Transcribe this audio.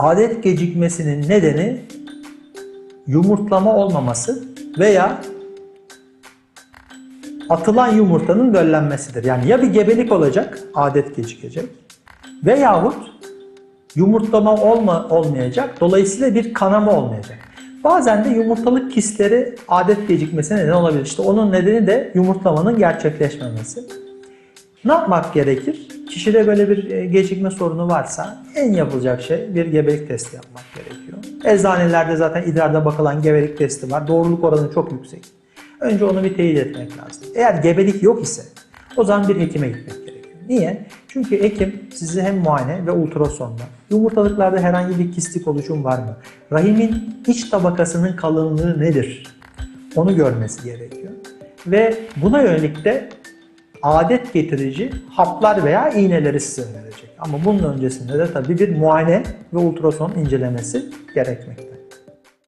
Adet gecikmesinin nedeni yumurtlama olmaması veya atılan yumurtanın döllenmesidir. Yani ya bir gebelik olacak, adet gecikecek veyahut yumurtlama olma, olmayacak, dolayısıyla bir kanama olmayacak. Bazen de yumurtalık kistleri adet gecikmesine neden olabilir. İşte onun nedeni de yumurtlamanın gerçekleşmemesi. Ne yapmak gerekir? Kişide böyle bir e, gecikme sorunu varsa en yapılacak şey bir gebelik testi yapmak gerekiyor. Eczanelerde zaten idrarda bakılan gebelik testi var. Doğruluk oranı çok yüksek. Önce onu bir teyit etmek lazım. Eğer gebelik yok ise o zaman bir hekime gitmek gerekiyor. Niye? Çünkü hekim sizi hem muayene ve ultrasonda yumurtalıklarda herhangi bir kistik oluşum var mı? Rahimin iç tabakasının kalınlığı nedir? Onu görmesi gerekiyor. Ve buna yönelik de adet getirici haplar veya iğneleri size önerecek. Ama bunun öncesinde de tabii bir muayene ve ultrason incelemesi gerekmektedir.